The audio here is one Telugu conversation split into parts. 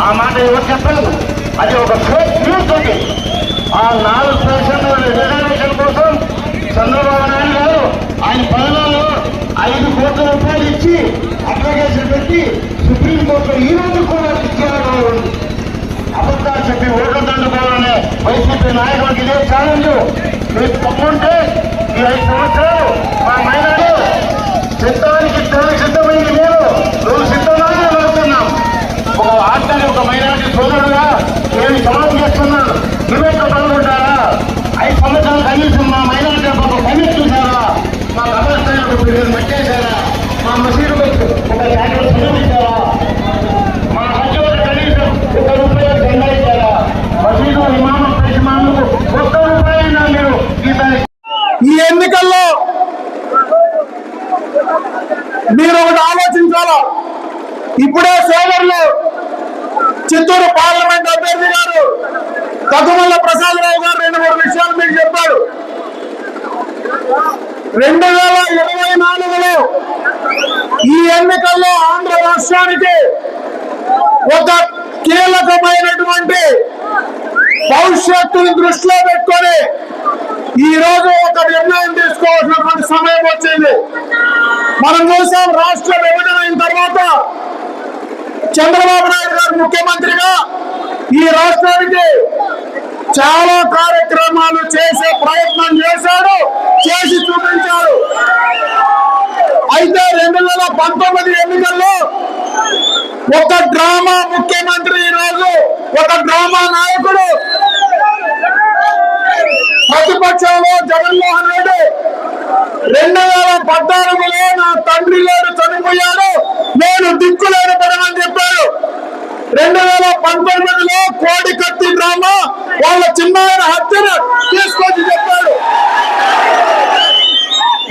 ఆ మాట ఎవరు చెప్పలేదు అది ఒక ఫేక్ న్యూస్ అది ఆ నాలుగు పర్సెంట్ రిజర్వేషన్ కోసం చంద్రబాబు నాయుడు గారు ఆయన పదనాల్లో ఐదు కోట్ల రూపాయలు ఇచ్చి అప్లికేషన్ పెట్టి సుప్రీంకోర్టులో ఈ రోజు కూడా ఇచ్చారు. అబద్ధాలు చెప్పి ఓట్లు దండుకోవాలనే వైసీపీ నాయకుడికి ఇదే ఛాలెంజ్ మీరు తప్పుంటే ఈ ఐదు సంవత్సరాలు మా మైనాడు చిత్తానికి దానికి సిద్ధమైంది నేను నువ్వు సిద్ధం ఒక ఒక మైనారిటీ సోదరుడుగా నేను సమాజం చేస్తున్నా నువ్వే పాల్గొంటారా ఐదు సంవత్సరాలు కనీసం మా మైనారిటీ పాప పని చూసారా మా కబరస్థాయిలకు మీరు మట్టేశారా మా మసీదు ఒక యాభై సమర్పించారా మా హజ్జోడు కనీసం ఒక రూపాయలు జెండా ఇచ్చారా మసీదు ఇమాము ఇమాముకు ఒక్క రూపాయలు మీరు ఈ ఈ ఎన్నికల్లో మీరు ఒకటి ఆలోచించాలా? ఇప్పుడే సోదరులు చిత్తూరు పార్లమెంట్ అభ్యర్థి గారు ప్రసాద్ ప్రసాదరావు గారు రెండు మూడు విషయాలు మీకు చెప్పాడు. రెండు వేల ఇరవై నాలుగులో ఈ ఎన్నికల్లో ఆంధ్ర రాష్ట్రానికి ఒక కీలకమైనటువంటి భవిష్యత్తుని దృష్టిలో పెట్టుకొని ఈ రోజు ఒక నిర్ణయం తీసుకోవాల్సినటువంటి సమయం వచ్చింది. మనం చూసాం రాష్ట్ర విభజన అయిన తర్వాత చంద్రబాబు నాయుడు గారు ముఖ్యమంత్రిగా ఈ రాష్ట్రానికి చాలా కార్యక్రమాలు చేసే ప్రయత్నం చేశాడు చేసి చూపించాడు. అయితే రెండు వేల పంతొమ్మిది ఎన్నికల్లో ఒక డ్రామా ముఖ్యమంత్రి ఈరోజు ఒక డ్రామా నాయకుడు. ప్రతిపక్షంలో జగన్మోహన్ రెడ్డి రెండు వేల పద్నాలుగులో నా తండ్రి లేడు చనిపోయాడు. నేను దిక్కులేని పడమని చెప్పాడు. రెండు వేల పంతొమ్మిదిలో కోడి కత్తి డ్రామా వాళ్ళ చిన్నాయన హత్యను తీసుకొచ్చి చెప్పాడు.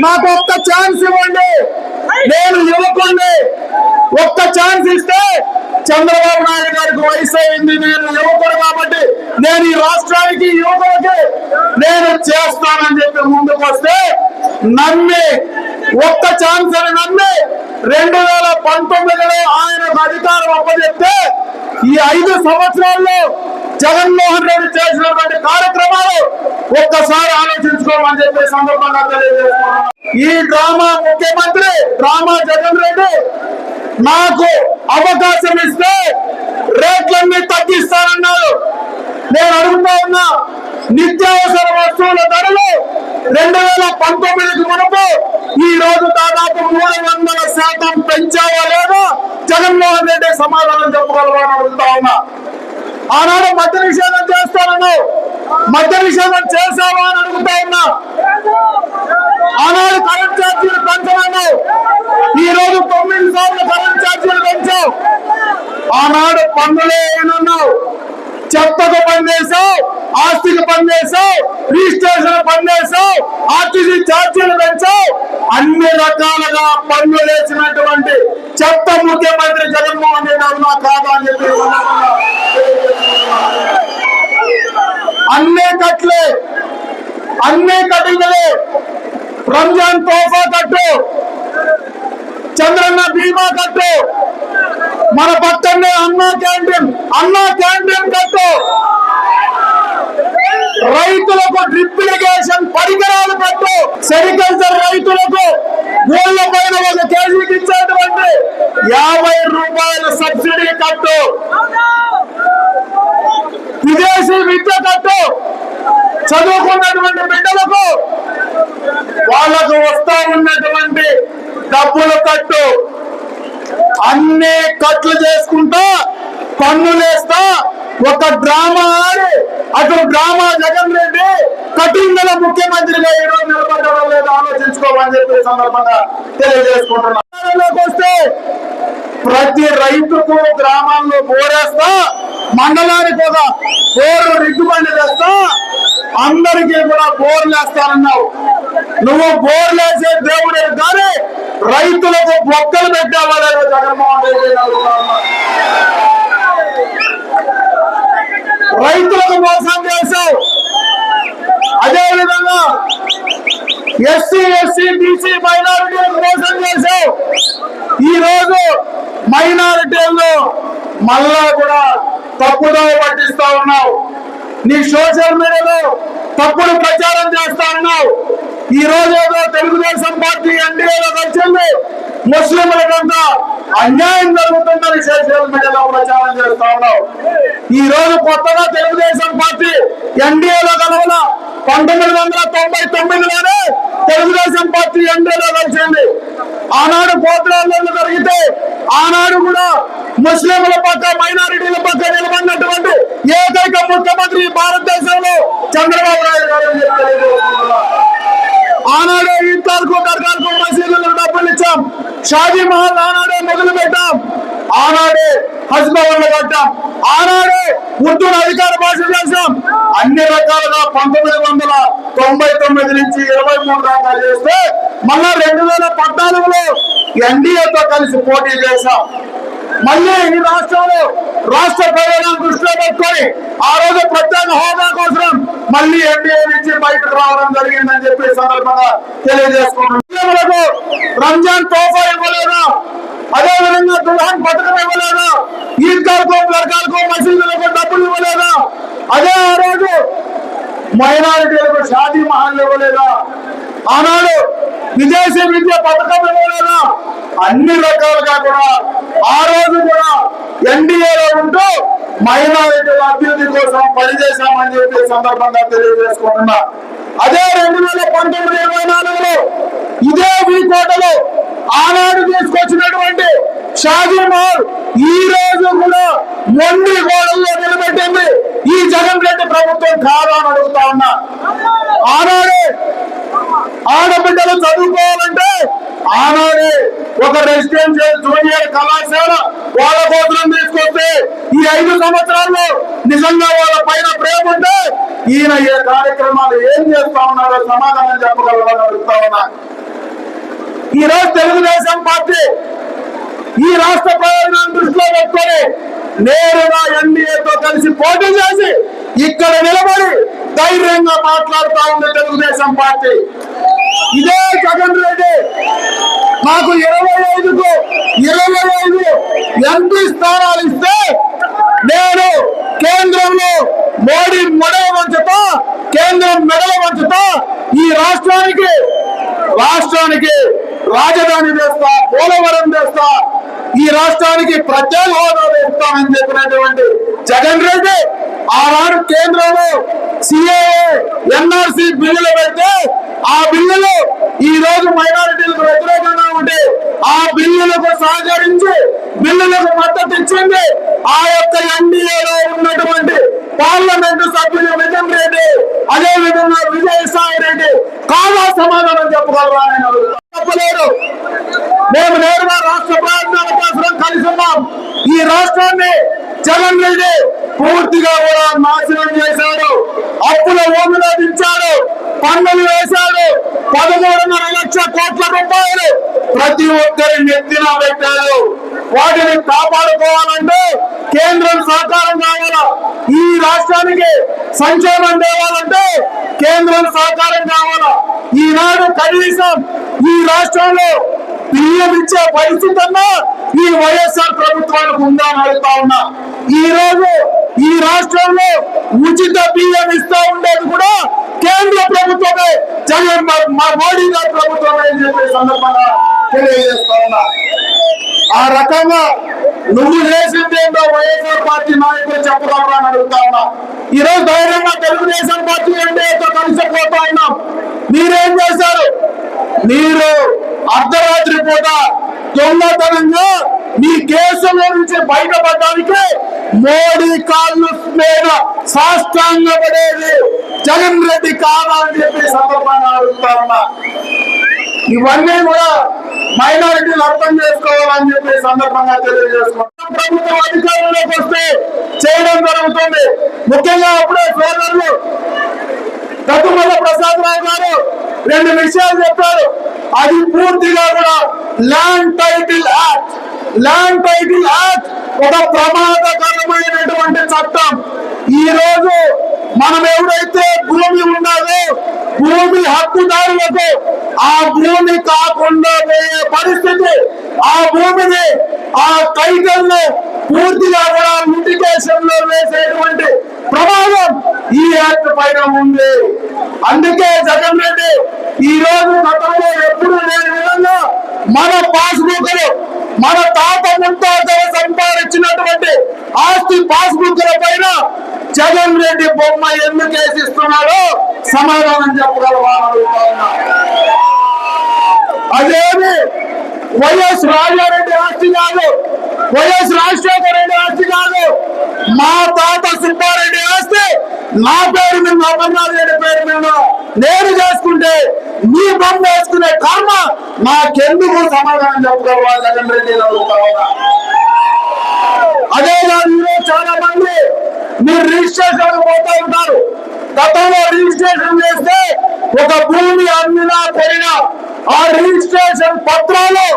నాకు ఒక్క ఛాన్స్ ఇవ్వండి. నేను యువకుణ్ణి ఒక్క ఛాన్స్ ఇస్తే చంద్రబాబు నాయుడు గారికి వయసు అయింది. నేను యువకుడు కాబట్టి నేను ఈ రాష్ట్రానికి యువకులకి నేను చేస్తానని చెప్పి ముందుకు వస్తే నమ్మి ఒక్క ఛాన్స్ అని నమ్మి రెండు వేల పంతొమ్మిదిలో ఆయనకు అధికారం అప్పచెప్తే ఈ ఐదు సంవత్సరాల్లో జగన్మోహన్ రెడ్డి చేసినటువంటి కార్యక్రమాలు ఒక్కసారి ఆలోచించుకోమని చెప్పే సందర్భంగా తెలియజేస్తున్నాం ఈ డ్రామా ముఖ్యమంత్రి డ్రామా జగన్ రెడ్డి నాకు అవకాశం ఇస్తే రేట్లన్నీ తగ్గిస్తానన్నారు నేను అడుగుతా ఉన్నా నిత్యావసర వస్తువుల ధరలు రెండు వేల పంతొమ్మిదికి మునుపు ఈ రోజు దాదాపు మూడు వందల శాతం పెంచావా లేదా? జగన్మోహన్ రెడ్డి సమాధానం చెప్పగలవా అడుగుతా ఉన్నా. ఆనాడు మద్య నిషేధం చేస్తానను మద్య నిషేధం చేశావా అని అడుగుతా ఉన్నా. ఆనాడు కరెంట్ ఛార్జీలు పెంచమను ఈ రోజు తొమ్మిది సార్లు కరెంట్ ఛార్జీలు పెంచావు. ఆనాడు పన్నులే ఏనన్నావు చెత్తకు పనిచేసావు ఆస్తికి పనిచేసావు రిజిస్ట్రేషన్ పనిచేసావు ఆర్టీసీ ఛార్జీలు పెంచావు. అన్ని రకాలుగా పన్ను లేచినటువంటి చెత్త ముఖ్యమంత్రి జగన్మోహన్ రెడ్డి అవునా కాదా అని చెప్పి అన్నే సందర్భంగా అన్నీ కట్లే అన్నీ కటింగలే రంజాన్ తోఫా కట్టు చంద్రన్న బీమా కట్టు మన పక్కనే అన్నా క్యాంటీన్ అన్నా క్యాంటీన్ కట్టు. రైతులకు డ్రిప్ ఇరిగేషన్ పరికరాలు పెట్టు సెరికల్చర్ రైతులకు ఊళ్ళ పైన ఒక కేజీకి ఇచ్చేటువంటి యాభై రూపాయల సబ్సిడీ కట్టు. విదేశీ విద్య కట్టు. చదువుకున్నటువంటి బిడ్డలకు వాళ్ళకు వస్తా ఉన్నటువంటి డబ్బులు కట్టు. అన్ని కట్లు చేసుకుంటా పన్నులేస్తా ఒక డ్రామా ఆడి అటు డ్రామా జగన్ రెడ్డి కఠినంగా ముఖ్యమంత్రిగా ఈరోజు నిలబడి ఆలోచించుకోమని చెప్పి సందర్భంగా తెలియజేసుకుంటున్నాం అధికారంలోకి వస్తే ప్రతి రైతుకు గ్రామాల్లో బోరేస్తా మండలానికి ఒక బోరు రిగ్గుబండి చేస్తా అందరికీ కూడా బోర్లు వేస్తానన్నావు నువ్వు బోర్లు వేసే దేవుడే కానీ రైతులకు బొక్కలు పెట్టావా లేదా జగన్మోహన్ రెడ్డి. రైతులకు మోసం చేశావు. అదే విధంగా ఎస్సీ ఎస్సీ బీసీ మైనారిటీలను మోసం చేశావు. ఈ రోజు మైనారిటీల్లో మళ్ళా కూడా తప్పుదో పట్టిస్తా ఉన్నావు. నీ సోషల్ మీడియాలో తప్పుడు ప్రచారం చేస్తా ఉన్నావు. ఈ రోజు ఏదో తెలుగుదేశం పార్టీ ఎన్డీఏలో కలిసింది ముస్లింలకంతా అన్యాయం జరుగుతుందని సోషల్ మీడియాలో ప్రచారం చేస్తా ఉన్నావు ఈ రోజు కొత్తగా తెలుగుదేశం పార్టీ ఎన్డీఏలో కలవల పంతొమ్మిది వందల తొంభై తొమ్మిదిలోనే తెలుగుదేశం పార్టీ ఎన్డీఏలో కలిసింది ఆనాడు పోత్రాల్లో జరిగితే ఆనాడు కూడా ముస్లింల పక్క మైనారిటీల పక్క నిలబడినటువంటి ఏకైక ముఖ్యమంత్రి భారతదేశంలో చంద్రబాబు నాయుడు గారు ఆనాడే ఈద్గాలకు దర్గాలకు మసీదులకు డబ్బులు ఇచ్చాం. షాజీ మహల్ ఆనాడే మొదలు పెట్టాం. ఆనాడే హజ్ భవన్లు కట్టాం. ఆనాడే ఉర్దూను అధికార భాష చేశాం. అన్ని రకాలుగా పంతొమ్మిది వందల తొంభై తొమ్మిది నుంచి ఇరవై మూడు దాకా చేస్తే మళ్ళా రెండు వేల పద్నాలుగులో ఎన్డీఏతో కలిసి పోటీ చేశాం. మళ్ళీ ఈ రాష్ట్రంలో రాష్ట్ర ప్రయోజనం దృష్టిలో పెట్టుకొని ఆ రోజు ప్రత్యేక హోదా కోసం మళ్ళీ ఎన్డీఏ నుంచి బయటకు రావడం జరిగిందని చెప్పి సందర్భంగా తెలియజేసుకున్నాం రంజాన్ తోఫా ఇవ్వలేదు? అదే విధంగా దుల్హన్ పథకం ఇవ్వలేదు? ఈద్గాలకు లర్గాలకు మసీదులకు డబ్బులు ఇవ్వలేదు? అదే ఆ రోజు మైనారిటీలకు షాదీ మహల్ ఇవ్వలేదా? ఆనాడు విదేశీ విద్య పథకం ఇవ్వలేదా? అన్ని రకాలుగా కూడా ఆ రోజు కూడా ఎన్డీఏలో ఉంటూ మైనారిటీల అభివృద్ధి కోసం పనిచేశామని చెప్పి సందర్భంగా తెలియజేసుకుంటున్నా. అదే రెండు వేల పంతొమ్మిది ఇరవై నాలుగులో ఇదే కోటలో ఆనాడు తీసుకొచ్చినటువంటి షాజీమహల్ ఈ రోజు కూడా మొండి గోడల్లో నిలబెట్టింది. ఈ జగన్ రెడ్డి ప్రభుత్వం కాదని అడుగుతా ఉన్నా. ఆనాడే ఆడబిడ్డలు చదువుకోవాలంటే ఆనాడే ఒక రెసిడెన్షియల్ జూనియర్ కళాశాల వాళ్ళ కోసం తీసుకొస్తే ఈ ఐదు సంవత్సరాల్లో నిజంగా వాళ్ళ పైన ప్రేమ ఉంటే ఈయన ఏ కార్యక్రమాలు ఏం చేస్తా ఉన్నారో సమాధానం చెప్పగలరని అడుగుతా ఉన్నా. ఈ రోజు తెలుగుదేశం పార్టీ ఈ రాష్ట్ర ప్రయోజనాన్ని దృష్టిలో పెట్టుకొని నేరుగా ఎన్డీఏతో కలిసి పోటీ చేసి ఇక్కడ నిలబడి ధైర్యంగా మాట్లాడుతా ఉంది తెలుగుదేశం పార్టీ. ఇదే జగన్ రెడ్డి. మాకు ఇరవై ఐదుకు ఇరవై ఐదు ఎంపీ స్థానాలు ఇస్తే నేను కేంద్రంలో మోడీ మెడల వంచుతా కేంద్రం మెడల వంచుతా ఈ రాష్ట్రానికి రాష్ట్రానికి రాజధాని తెస్తా పోలవరం తెస్తా ఈ రాష్ట్రానికి ప్రత్యేక హోదా ఇస్తామని చెప్పినటువంటి జగన్ రెడ్డి ఆనాడు కేంద్రంలో సిఏఏ ఎన్ఆర్సి బిల్లులు పెడితే ఆ బిల్లులు ఈ రోజు మైనారిటీలకు వ్యతిరేకంగా ఉంటే ఆ బిల్లులకు సహకరించి బిల్లులకు మద్దతు ఇచ్చింది ఆ యొక్క ఎన్డీఏలో ఉన్నటువంటి పార్లమెంటు సభ్యులు మిథున్ రెడ్డి అదే విధంగా విజయసాయి రెడ్డి కాదా సమాధానం చెప్పగలరా చెప్పలేరు. మేము నేరుగా రాష్ట్ర ప్రయత్నాల కోసం కలిసి ఉన్నాం. ఈ రాష్ట్రాన్ని జగన్ రెడ్డి పూర్తిగా కూడా నాశనం చేశాడు. అప్పుల ఓమిలో దించాడు పన్నులు వేశాడు. పదమూడున్నర లక్షల కోట్ల రూపాయలు ప్రతి ఒక్కరి నెత్తిన పెట్టాడు. వాటిని కాపాడుకోవాలంటే కేంద్రం సహకారం కావాలా? ఈ రాష్ట్రానికి సంక్షేమం తేవాలంటే కేంద్రం సహకారం కావాలా? ఈనాడు కనీసం ఈ రాష్ట్రంలో బియ్యం ఇచ్చే పరిస్థితి అన్నా ఈ వైఎస్ఆర్ ప్రభుత్వానికి ఉందా అని అడుగుతా ఉన్నా. ఈ రోజు ఈ రాష్ట్రంలో ఉచిత బియ్యం ఇస్తా ఉండేది కూడా కేంద్ర ప్రభుత్వమే. జగన్ మా- మా మోడీ గారి ప్రభుత్వమే అని చెప్పే సందర్భంగా తెలియజేస్తా ఉన్నా. ఆ రకంగా నువ్వు చేసిందేంటో వైఎస్ఆర్ పార్టీ నాయకులు చెప్పగలరా అని అడుగుతా ఉన్నా ఈ రోజు ధైర్యంగా తెలుగుదేశం పార్టీ ఎన్డీఏతో కలిసిపోతా ఉన్నాం. మీరేం చేశారు? మీరు అర్ధరాత్రి పూట దొంగతనంగా మీ కేసులో నుంచి బయటపడడానికి మోడీ కాళ్ళు మీద సాష్టాంగపడేది జగన్ రెడ్డి కాదా చెప్పి సందర్భంగా అడుగుతా ఉన్నా. ఇవన్నీ కూడా మైనారిటీలు అర్థం చేసుకోవాలని చెప్పి సందర్భంగా తెలియజేసుకుంటాం ప్రభుత్వం అధికారంలోకి వస్తే చేయడం జరుగుతుంది. ముఖ్యంగా అప్పుడే సోదరులు గతుమల్ల ప్రసాద్ రావు గారు రెండు విషయాలు చెప్పారు. అది పూర్తిగా కూడా ల్యాండ్ టైటిల్ యాక్ట్ ఒక ప్రమాదకరమైనటువంటి చట్టం. ఈ రోజు మనం ఎవరైతే భూమి ఉన్నదో భూమి హక్కుదారులకు ఆ భూమి కాకుండా పోయే పరిస్థితి ఆ భూమిని ఆ టైటిల్ను పూర్తిగా కూడా లిటిగేషన్లో వేసేటువంటి ప్రమాదం ఈ యాక్ట్ పైన ఉంది. అందుకే జగన్ రెడ్డి ఈ రోజు గతంలో ఎప్పుడు లేని విధంగా మన పాస్బుక్లు మన తాత ముంతాతలు సంపాదించినటువంటి ఆస్తి పాస్బుక్ల పైన జగన్ రెడ్డి బొమ్మ ఎందుకు వేసిస్తున్నాడో సమాధానం చెప్పగలవా అదేమి? వైఎస్ రాజారెడ్డి ఆస్తి కాదు. వైఎస్ రాజశేఖర రెడ్డి ఆస్తి కాదు. మా తాత సుబ్బారెడ్డి ఆస్తి నా పేరు మీద అమర్నాథ్ రెడ్డి పేరు మీద నేను చేసుకుంటే నీ బొమ్మ వేసుకునే కర్మ నాకెందుకు సమాధానం చెప్పగలవా జగన్ రెడ్డి అదే కాదు ఈరోజు చాలా మంది మీరు రిజిస్ట్రేషన్ పోతా ఉంటారు. గతంలో రిజిస్ట్రేషన్ చేస్తే ఒక భూమి అమ్మినా కొనినా ఆ రిజిస్ట్రేషన్ పత్రాలు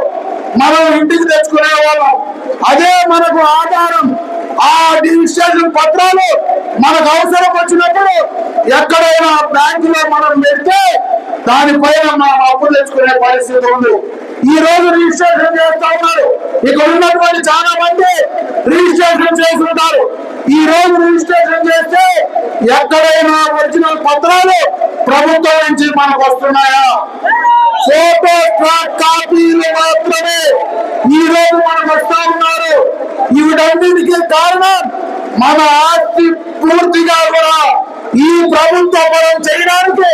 మనం ఇంటికి తెచ్చుకునే వాళ్ళం అదే మనకు ఆధారం. ఆ రిజిస్ట్రేషన్ పత్రాలు మనకు అవసరం వచ్చినప్పుడు ఎక్కడైనా బ్యాంకులో మనం పెడితే దానిపైన మనం అప్పు తెచ్చుకునే పరిస్థితి ఉంది. ఈ రోజు రిజిస్ట్రేషన్ చేస్తా ఉన్నారు. ఇక్కడ ఉన్నటువంటి చాలా మంది రిజిస్ట్రేషన్ చేస్తుంటారు ఈ రోజు రిజిస్ట్రేషన్ చేస్తే ఎక్కడైనా ఒరిజినల్ పత్రాలు ప్రభుత్వం నుంచి మనకు వస్తున్నాయా? ఫోటో కాపీలు మాత్రమే ఈ రోజు మనకు వస్తా ఉన్నారు. ఇవిటన్నిటికీ కారణం మన ఆస్తి పూర్తిగా కూడా ఈ ప్రభుత్వ పరం చేయడానికి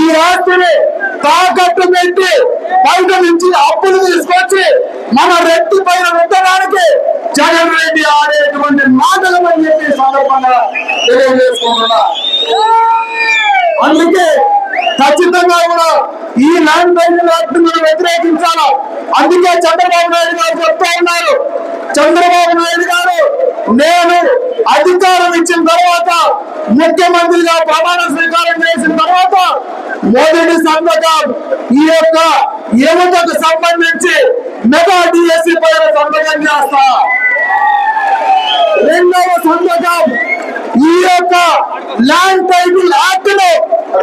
ఈ రాష్ట్రమే తాకట్టు పెట్టి బయట నుంచి అప్పులు తీసుకొచ్చి మన రెట్టి పైన ఉండడానికి జగన్ రెడ్డి ఆడేటువంటి మాటలు అని చెప్పి సందర్భంగా తెలియజేసుకుంటున్నా. అందుకే ఖచ్చితంగా కూడా ఈ ల్యాండ్ టైటిల్ యాక్ట్ మనం వ్యతిరేకించాలా? అందుకే చంద్రబాబు నాయుడు గారు చెప్తా ఉన్నారు. చంద్రబాబు నాయుడు గారు నేను అధికారం ఇచ్చిన తర్వాత ముఖ్యమంత్రిగా ప్రమాణ స్వీకారం చేసిన తర్వాత మొదటి సంతకం ఈ యొక్క యువతకు సంబంధించి మెగా డిఎస్సి పైన సంతకం చేస్తా. రెండవ సంతకం ఈ యొక్క ల్యాండ్ టైటిల్ యాక్ట్ను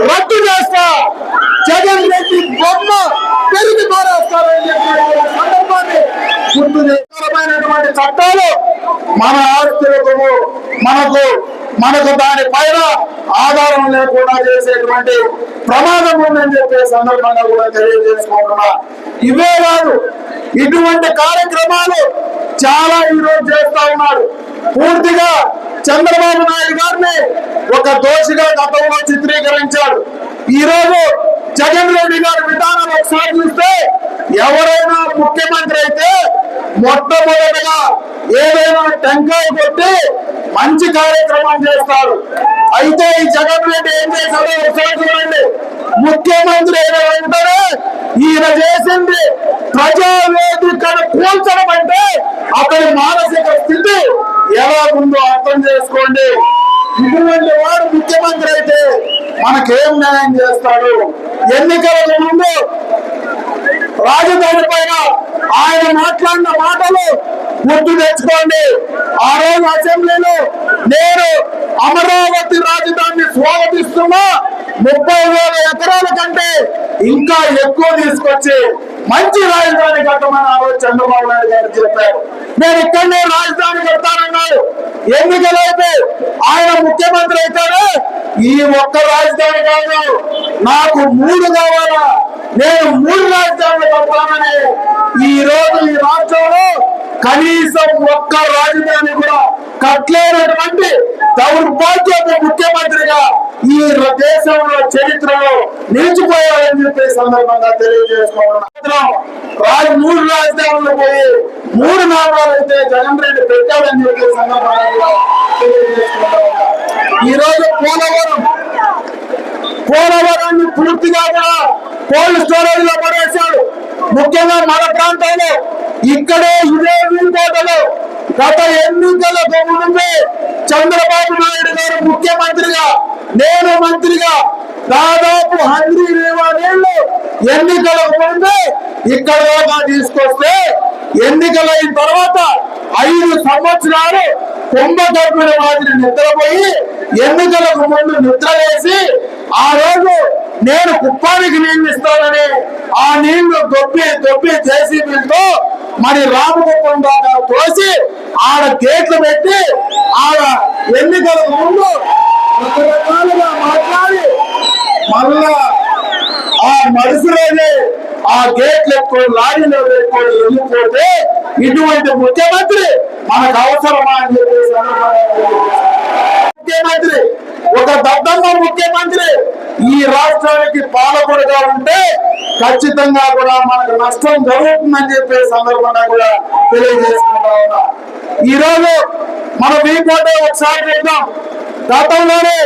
రద్దు చేస్తా. జగన్ రెడ్డి బొమ్మ పెరిగి మారేస్తారని చెప్పి సందర్భాన్ని గుర్తు చట్టాలు మన ఆర్థికము మనకు మనకు దానిపైన ఆధారం లేకుండా చేసేటువంటి ప్రమాదం ఉందని చెప్పే సందర్భంగా కూడా తెలియజేసుకుంటున్నా. ఇవే కాదు ఇటువంటి కార్యక్రమాలు చాలా ఈరోజు చేస్తా ఉన్నారు. పూర్తిగా చంద్రబాబు నాయుడు గారిని ఒక దోషిగా గతంలో చిత్రీకరించాడు. ఈ రోజు జగన్ రెడ్డి గారి విధానం ఒకసారి చూస్తే ఎవరైనా ముఖ్యమంత్రి అయితే మొట్టమొదటిగా ఏదైనా టెంకాయ కొట్టి మంచి కార్యక్రమం చేస్తారు. అయితే ఈ జగన్ రెడ్డి ఏం చేశాడో ఒకసారి చూడండి. ముఖ్యమంత్రి అయిన వెంటనే ఈయన చేసింది ప్రజావేదికను కూల్చడం అంటే అతని మానసిక స్థితి ఎలా ఉందో అర్థం చేసుకోండి. ఇటువంటి వాడు ముఖ్యమంత్రి అయితే మనకేం న్యాయం చేస్తాడు? ఎన్నికల ముందు రాజధాని పైన ఆయన మాట్లాడిన మాటలు గుర్తు తెచ్చుకోండి. ఆ రోజు అసెంబ్లీలో నేను అమరావతి రాజధానిని స్వాగతిస్తున్నా. ముప్పై వేల ఎకరాల కంటే ఇంకా ఎక్కువ తీసుకొచ్చి మంచి రాజధాని కట్టమని ఆ రోజు చంద్రబాబు నాయుడు గారు చెప్పారు. నేను ఇక్కడనే రాజధాని కడతానన్నాడు. ఎందుకలైతే ఆయన ముఖ్యమంత్రి అయితేనే ఈ ఒక్క రాజధాని కాదు నాకు మూడు కావాలా? నేను మూడు రాజధానులు కడతానని ఈ రోజు ఈ రాష్ట్రంలో కనీసం ఒక్క రాజధాని కూడా కట్టలేనటువంటి దౌర్భాగ్యపు ముఖ్యమంత్రిగా ఈ దేశంలో చరిత్రలో నిలిచిపోయారని చెప్పే సందర్భంగా తెలియజేసుకోవడం రాజు మూడు రాజధానులు పోయి మూడు నామాలు అయితే జగన్ రెడ్డి పెట్టాడని చెప్పే సందర్భంగా రోజు పోలవరం పోలవరాన్ని పూర్తిగా కూడా కోల్డ్ స్టోరేజ్లో పడేశాడు. ముఖ్యంగా మన ప్రాంతంలో ఇక్కడే ఇదే వీలుకోటలో గత ఎన్నికలకు ముందే చంద్రబాబు నాయుడు గారు ముఖ్యమంత్రిగా నేను మంత్రిగా దాదాపు హండ్రీ రేవాడేళ్ళు ఎన్నికలకు ముందే ఇక్కడ దాకా తీసుకొస్తే ఎన్నికలైన తర్వాత ఐదు సంవత్సరాలు కుంభకర్ణుల మాదిరి నిద్రపోయి ఎన్నికలకు ముందు నిద్ర వేసి ఆ రోజు నేను కుప్పానికి నీళ్ళు ఇస్తానని ఆ నీళ్ళు దొబ్బి దొబ్బి జేసీబీలతో మరి రామకుప్పం దాకా తోసి ఆడ గేట్లు పెట్టి ఆడ ఎన్నికల ముందు రకరకాలుగా మాట్లాడి మళ్ళా ఆ మనుషులని ఆ గేట్లు ఎక్కువ లారీలో ఎక్కువ వెళ్ళిపోతే ఇటువంటి ముఖ్యమంత్రి మనకు అవసరమా అని చెప్పేసి ముఖ్యమంత్రి. ఒక దద్దమ్మ ముఖ్యమంత్రి ఈ రాష్ట్రానికి పాలకుడుగా ఉంటే ఖచ్చితంగా కూడా మనకు నష్టం జరుగుతుందని చెప్పే సందర్భంగా కూడా తెలియజేసుకుంటా ఉన్నా. ఈ రోజు మన వీకోటే ఒకసారి చూద్దాం. గతంలోనే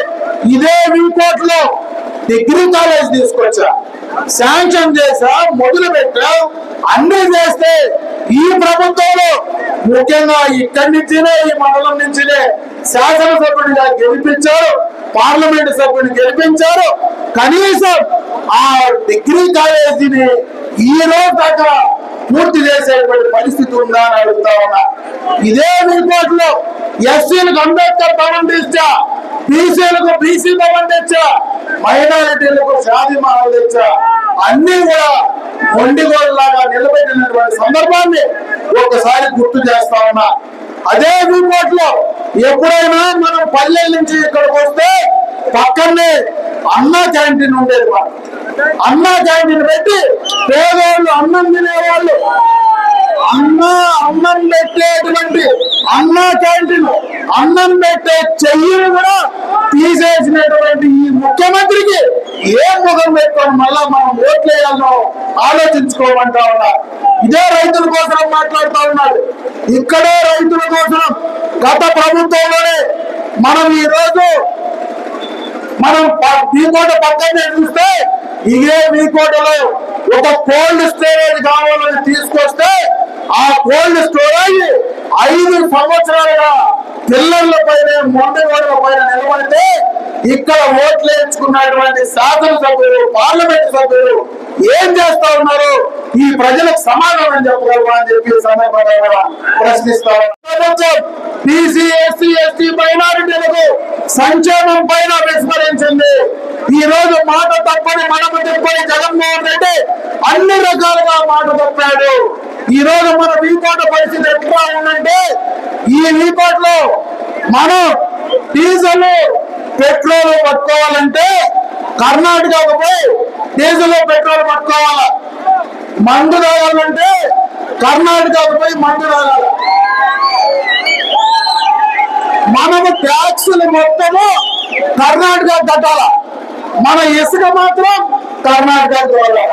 ఇదే వీకోట్లో డిగ్రీ కాలేజ్ తీసుకొచ్చా. శాంక్షన్ చేసా మొదలు పెట్టా అన్ని చేస్తే ఈ ప్రభుత్వంలో ముఖ్యంగా ఇక్కడి నుంచినే ఈ మండలం నుంచినే శాసనసభ్యుడిగా గెలిపించారు పార్లమెంట్ సభ్యుడిని గెలిపించారు. కనీసం ఆ డిగ్రీ కాలేజీని ఈ రోజు దాకా పూర్తి చేసేటువంటి పరిస్థితి ఉందా అని అడుగుతా ఉన్నా. ఇదే రిపోర్ట్లో ఎస్సీలకు అంబేద్కర్ భవన్ తెచ్చా బీసీలకు బీసీ భవన్ తెచ్చా మైనారిటీలకు షాది మహల్ తెచ్చా అన్ని కూడా మొండిగోళ్ళలాగా నిలబెట్టినటువంటి సందర్భాన్ని ఒకసారి గుర్తు చేస్తా ఉన్నా. అదే రిపోర్ట్లో ఎప్పుడైనా మనం పల్లెల నుంచి ఇక్కడికి వస్తే పక్కనే అన్నా క్యాంటీన్ ఉండేది మాకు. అన్నా క్యాంటీన్ పెట్టి పేదవాళ్ళు అన్నం తినేవాళ్ళు. అన్న అన్నం పెట్టేటువంటి అన్న క్యాంటీన్ అన్నం పెట్టే చెయ్యిని కూడా తీసేసినటువంటి ఈ ముఖ్యమంత్రికి ఏ ముఖం పెట్టుకొని మళ్ళా మనం ఓట్లేయాలో ఆలోచించుకోమంటా ఉన్నా. ఇదే రైతుల కోసం మాట్లాడుతూ ఉన్నాడు. ఇక్కడే రైతుల కోసం గత ప్రభుత్వంలోనే మనం ఈ రోజు మనం ప- మీకోట పక్కనే చూస్తే ఇదే మీకోటలో ఒక కోల్డ్ స్టోరేజ్ కావాలని తీసుకొస్తే ఆ కోల్డ్ స్టోరేజ్ ఐదు సంవత్సరాలుగా పిల్లల పైన మొండగోడల పైన నిలబడితే ఇక్కడ ఓట్లు వేయించుకున్నటువంటి శాసనసభ్యులు పార్లమెంట్ సభ్యులు ఏం చేస్తా ఉన్నారు? ఈ ప్రజలకు సమాధానం చెప్పగలవా అని చెప్పి ఈ సందర్భంగా ప్రభుత్వం బీసీ ఎస్సీ ఎస్టీ మైనారిటీలకు సంక్షేమం పైన విస్మరించింది. ఈ రోజు మాట తప్పని మనకు తిప్పని జగన్మోహన్ రెడ్డి అన్ని రకాలుగా మాట తప్పాడు. ఈ రోజు మన వీకోట పరిస్థితి ఎట్లా ఉందంటే ఈ వీకోట్లో మనం డీజిల్ పెట్రోల్ పట్టుకోవాలంటే కర్ణాటకకు పోయి డీజిల్ పెట్రోల్ పట్టుకోవాలా. మందు తాగాలంటే కర్ణాటకకు పోయి మందు తాగాలి. మనము ట్యాక్సులు మొత్తము కర్ణాటక కట్టాల? మన ఇసుక మాత్రం కర్ణాటక తోలాలి.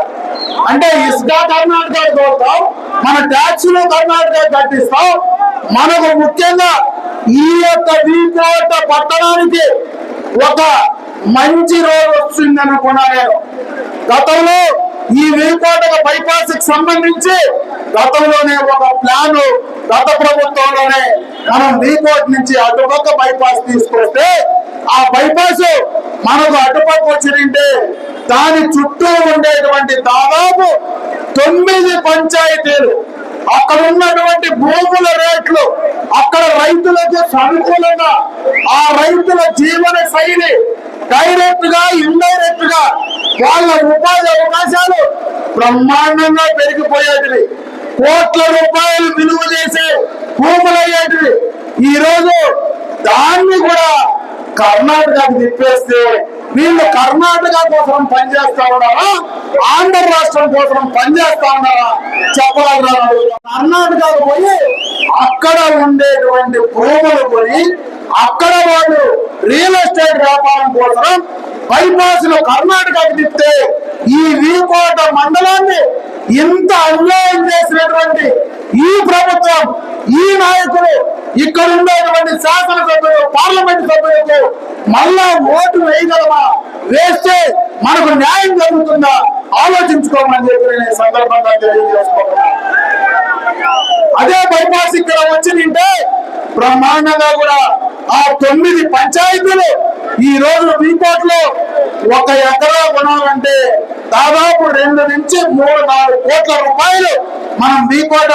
అంటే ఇసుక కర్ణాటక తోలుతాం మన ట్యాక్సులు కర్ణాటక కట్టిస్తాం. మనకు ముఖ్యంగా ఈ యొక్క వీకోట పట్టణానికి ఒక మంచి రోజు వచ్చింది అనుకున్నా నేను గతంలో ఈ వీకోటక బైపాస్కి సంబంధించి గతంలోనే ఒక ప్లాన్ గత ప్రభుత్వంలోనే మనం వీకోట్ నుంచి అటుపక్క బైపాస్ తీసుకొస్తే ఆ బైపాస్ మనకు అటుపక్క వచ్చింటే దాని చుట్టూ ఉండేటువంటి దాదాపు తొమ్మిది పంచాయతీలు అక్కడ ఉన్నటువంటి భూముల రేట్లు అక్కడ రైతులకు అనుకూలంగా ఆ రైతుల జీవన శైలి డైరెక్ట్గా ఇండైరెక్ట్గా వాళ్ళ ఉపాధి అవకాశాలు బ్రహ్మాండంగా పెరిగిపోయేటివి. కోట్ల రూపాయలు విలువ చేసే భూములయ్యేటివి ఈ రోజు దాన్ని కూడా కర్ణాటకకు తిప్పేస్తే వీళ్ళు కర్ణాటక కోసం పనిచేస్తా ఉన్నారా? ఆంధ్ర రాష్ట్రం కోసం పనిచేస్తా ఉన్నారా? చెప్పగలరా కర్ణాటకకు పోయి అక్కడ ఉండేటువంటి భూములు పోయి అక్కడ వాళ్ళు రియల్ ఎస్టేట్ వ్యాపారం కోసం బైపాస్లో కర్ణాటకకు తిప్పితే ఈ వీకోట మండలాన్ని ఇంత అన్యాయం చేసినటువంటి ఈ ప్రభుత్వం ఈ నాయకులు ఇక్కడ ఉండేటువంటి శాసనసభ్యులు పార్లమెంట్ సభ్యులకు మళ్ళా ఓటు వేయగలమా? వేస్తే మనకు న్యాయం జరుగుతుందా? ఆలోచించుకోమని చెప్పి నేను ఈ సందర్భంగా తెలియజేసుకుంటున్నాను అదే బైపాస్ ఇక్కడ వచ్చి నింటే బ్రహ్మాండంగా కూడా ఆ తొమ్మిది పంచాయతీలు ఈ రోజు వీకోట్ ఒక ఎకరా కొనాలంటే దాదాపు రెండు నుంచి మూడు నాలుగు కోట్ల రూపాయలు మనం వీకోట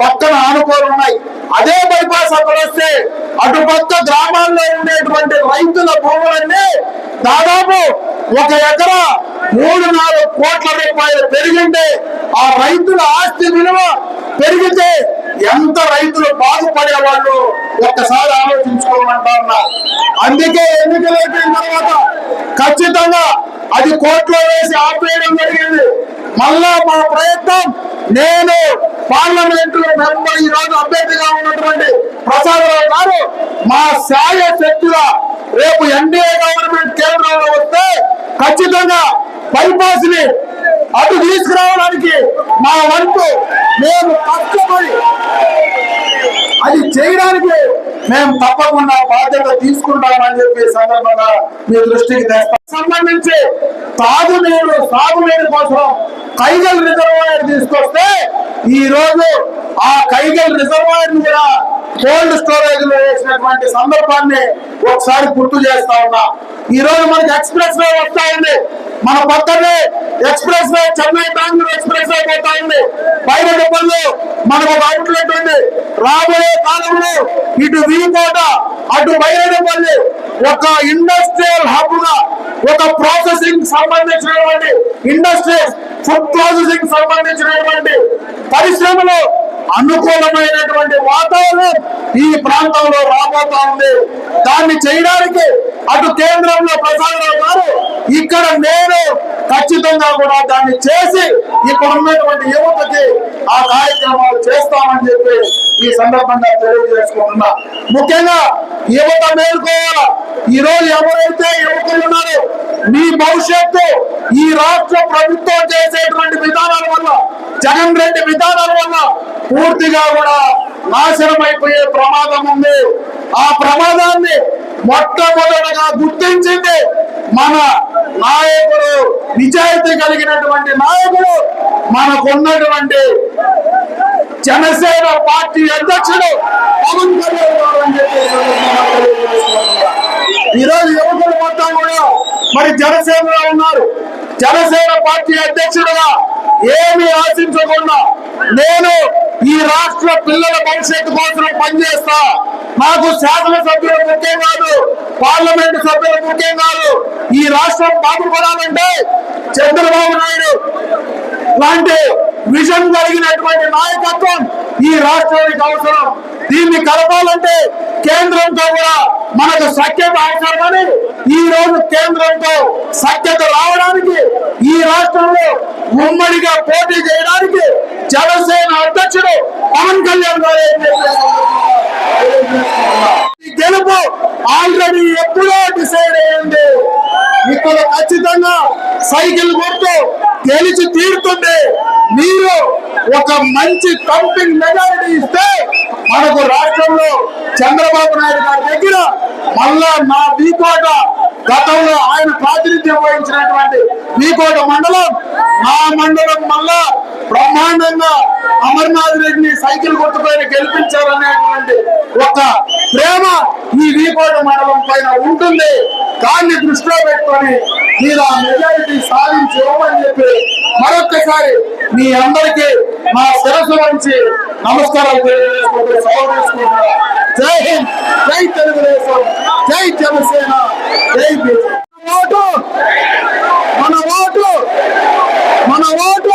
పక్కన ఆనుకోలు ఉన్నాయి. అదే బైపాస్ అక్కడ వస్తే అటుపక్క గ్రామాల్లో ఉండేటువంటి రైతుల భూములన్నీ దాదాపు ఒక ఎకరా మూడు నాలుగు కోట్ల రూపాయలు పెరిగింటే ఆ రైతుల ఆస్తి విలువ పెరిగితే ఎంత రైతులు బాధపడేవాళ్ళు ఒక్కసారి ఆలోచించుకోమంటా ఉన్నారు అందుకే ఎన్నికలు అయిపోయిన తర్వాత ఖచ్చితంగా అది కోర్టులో వేసి ఆపేయడం జరిగింది. మళ్ళా మా ప్రయత్నం నేను పార్లమెంట్ మెంబర్ ఈ రోజు అభ్యర్థిగా ఉన్నటువంటి ప్రసాదరావు గారు మా సాయ శక్తుల రేపు ఎన్డీఏ గవర్నమెంట్ కేంద్రంలో వస్తే ఖచ్చితంగా బైపాస్ని అటు తీసుకురావడానికి మా వంతు మేము కష్టపడి అది చేయడానికి మేము తప్పకుండా బాధ్యత తీసుకుంటామని చెప్పి సందర్భంగా మీ దృష్టికి తెస్తాం సంబంధించి తాగునీరు సాగునీరు కోసం కైగల్ రిజర్వాయర్ తీసుకొస్తే ఈ రోజు ఆ కైగల్ రిజర్వాయర్ని కూడా కోల్డ్ స్టోరేజ్లో వేసినటువంటి సందర్భాన్ని ఒకసారి గుర్తు చేస్తా ఉన్నా. ఈ రోజు మనకి ఎక్స్ప్రెస్ వే వస్తాయండి మన పక్కనే express way Chennai Bengaluru express way పోతాయండి ఉంది. పైన డబ్బుల్లో మనకు ఒక అవుట్లెట్ ఉంది. రాబోయే కాలంలో ఇటు వీకోట అటు బయలుపల్లి ఒక ఇండస్ట్రియల్ హబ్గా ఒక ప్రాసెసింగ్ సంబంధించినటువంటి ఇండస్ట్రీస్ ఫుడ్ ప్రాసెసింగ్ సంబంధించినటువంటి పరిశ్రమలు అనుకూలమైనటువంటి వాతావరణం ఈ ప్రాంతంలో రాబోతా ఉంది. దాన్ని చేయడానికి అటు కేంద్రంలో ప్రసాదరావు గారు ఇక్కడ నేను ఖచ్చితంగా కూడా దాన్ని చేసి ఇక్కడ ఉన్నటువంటి యువతకి ఆ కార్యక్రమాలు చేస్తామని చెప్పి ఈ సందర్భంగా తెలియజేసుకుంటున్నా. ముఖ్యంగా యువత మేల్కోవాలా? ఈ రోజు ఎవరైతే యువకులు ఉన్నారో మీ భవిష్యత్తు ఈ రాష్ట్ర ప్రభుత్వం చేసేటువంటి విధానాల వల్ల జగన్ రెడ్డి విధానాల వల్ల పూర్తిగా కూడా నాశనం అయిపోయే ప్రమాదం ఉంది. ఆ ప్రమాదాన్ని మొట్టమొదటగా గుర్తించింది మన నాయకుడు నిజాయితీ కలిగినటువంటి నాయకుడు మనకున్నటువంటి జనసేన పార్టీ అధ్యక్షుడు పవన్ కళ్యాణ్ ఈ ఈరోజు యువకులు మొత్తం కూడా మరి జనసేనలో ఉన్నారు. జనసేన పార్టీ అధ్యక్షుడుగా ఏమి ఆశించకుండా నేను ఈ రాష్ట్ర పిల్లల భవిష్యత్తు కోసం పనిచేస్తా. నాకు శాసనసభ్యులు ముఖ్యం కాదు పార్లమెంటు సభ్యులు ముఖ్యం కాదు. ఈ రాష్ట్రం బాగుపడాలంటే చంద్రబాబు నాయుడు లాంటి విజన్ కలిగినటువంటి నాయకత్వం ఈ రాష్ట్రానికి అవసరం దీన్ని కలపాలంటే కేంద్రంతో కూడా మనకు సఖ్యత అవసరమని ఈ రోజు కేంద్రంతో సఖ్యత రావడానికి ఈ రాష్ట్రంలో ఉమ్మడిగా పోటీ చేయడానికి జనసేన అధ్యక్షుడు పవన్ కళ్యాణ్ గారు ఏం చేస్తున్నారు? గెలుపు ఆల్రెడీ ఎప్పుడో డిసైడ్ అయ్యింది. ఇక్కడ ఖచ్చితంగా సైకిల్ గుర్తు గెలిచి తీరుతుంది. మీరు ఒక మంచి కంపింగ్ మెజారిటీ ఇస్తే మనకు రాష్ట్రంలో చంద్రబాబు నాయుడు గారి దగ్గర మళ్ళా మా వీకోట గతంలో ఆయన ప్రాతినిధ్యం వహించినటువంటి వీకోట మండలం మా మండలం మళ్ళా బ్రహ్మాండంగా అమర్నాథ్ రెడ్డిని సైకిల్ గుర్తుపైన గెలిపించారనేటువంటి ఒక ప్రేమ ఈ వీకోట మండలం పైన ఉంటుంది. దాన్ని దృష్టిలో పెట్టుకొని మీరు ఆ మెజారిటీ సాధించి ఇవ్వమని చెప్పి మరొక్కసారి మీ అందరికీ మా శిరస్సు నుంచి నమస్కారాలు తెలియజేసుకుంటూ జై హింద్ జై తెలుగుదేశం జై జనసేన జై ఓటు మన ఓటు మన ఓటు.